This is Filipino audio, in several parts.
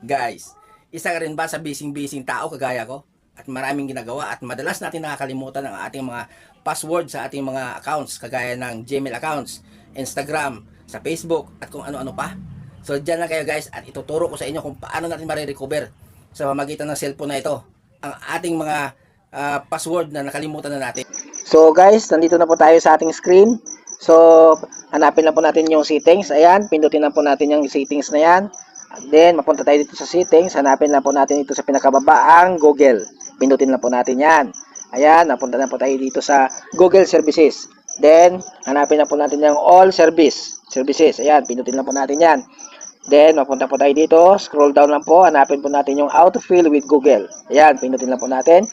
Guys, isa ka rin ba sa bising-bising tao kagaya ko? At maraming ginagawa at madalas natin nakakalimutan ang ating mga password sa ating mga accounts kagaya ng Gmail accounts, Instagram, sa Facebook at kung ano-ano pa. So dyan lang kayo guys at ituturo ko sa inyo kung paano natin marirecover sa pamagitan ng cellphone na ito ang ating mga ah, password na nakalimutan na natin. So guys, nandito na po tayo sa ating screen. So, hanapin na po natin yung settings. Ayan, pindutin na po natin yung settings na yan. Then, mapunta tayo dito sa settings. Hanapin na po natin dito sa pinakababa ang Google. Pindutin na po natin yan. Ayan, napunta na po tayo dito sa Google Services. Then, hanapin na po natin yung All Service Services. Ayan, pindutin na po natin yan. Then, mapunta po tayo dito. Scroll down lang po. Hanapin po natin yung Autofill with Google. Ayan, pindutin na po natin.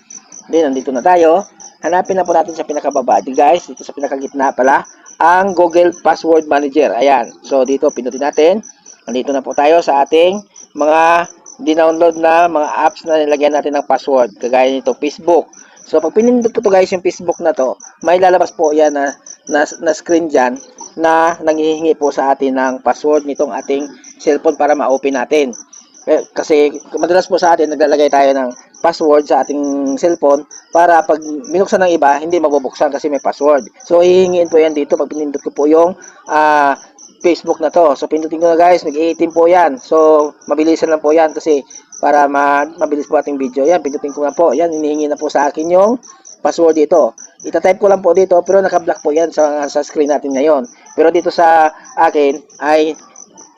Then, nandito na tayo. Hanapin na po natin sa pinakababa. Di guys, dito sa pinakagitna pala, ang Google Password Manager. Ayan. So, dito, pindutin natin. Nandito na po tayo sa ating mga dinownload na mga apps na nilagyan natin ng password. Kagaya nito, Facebook. So, pag pinindot po to guys yung Facebook na to, may lalabas po yan na, na, na screen dyan na nanghihingi po sa atin ng password nitong ating cellphone para ma-open natin. Eh, Kasi madalas po sa atin naglalagay tayo ng password sa ating cellphone para pag binuksan ng iba, hindi mabubuksan kasi may password. So, hihingiin po yan dito pag pinindot ko po yung ah, Facebook na to. So, pindutin ko na guys, nag-18 po yan. So, mabilisan lang po yan kasi para ma mabilis po ating video. Yan, pindutin ko na po. Yan, hinihingi na po sa akin yung password dito. Itatype ko lang po dito pero naka-block po yan sa, sa screen natin ngayon. Pero dito sa akin ay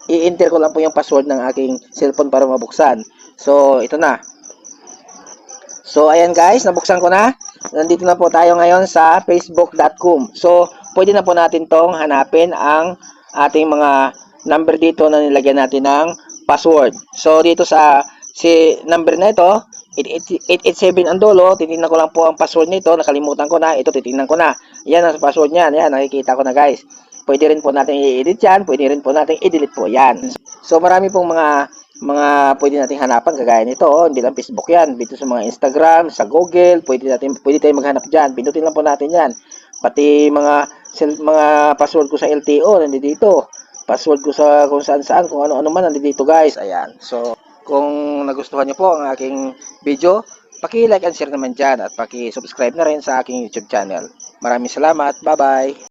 i-enter ko lang po yung password ng aking cellphone para mabuksan. So, ito na. So, ayan guys, nabuksan ko na. Nandito na po tayo ngayon sa facebook.com. So, pwede na po natin tong hanapin ang ating mga number dito na nilagyan natin ng password. So, dito sa si number na ito, 887 ang dulo, titingnan ko lang po ang password nito, nakalimutan ko na, ito titingnan ko na. Yan ang password niyan, yan, nakikita ko na guys. Pwede rin po natin i-edit yan, pwede rin po natin i-delete po yan. So, marami pong mga mga pwede nating hanapan kagaya nito. Oh, hindi lang Facebook yan. Dito sa mga Instagram sa Google pwede natin pwede tayong maghanap diyan pindutin lang po natin yan. Pati mga mga password ko sa LTO nandito password ko sa kung saan saan kung ano-ano man nandito guys. Ayan. So kung nagustuhan niyo po ang aking video paki-like and share naman dyan at paki-subscribe na rin sa aking YouTube channel. Maraming salamat. Bye bye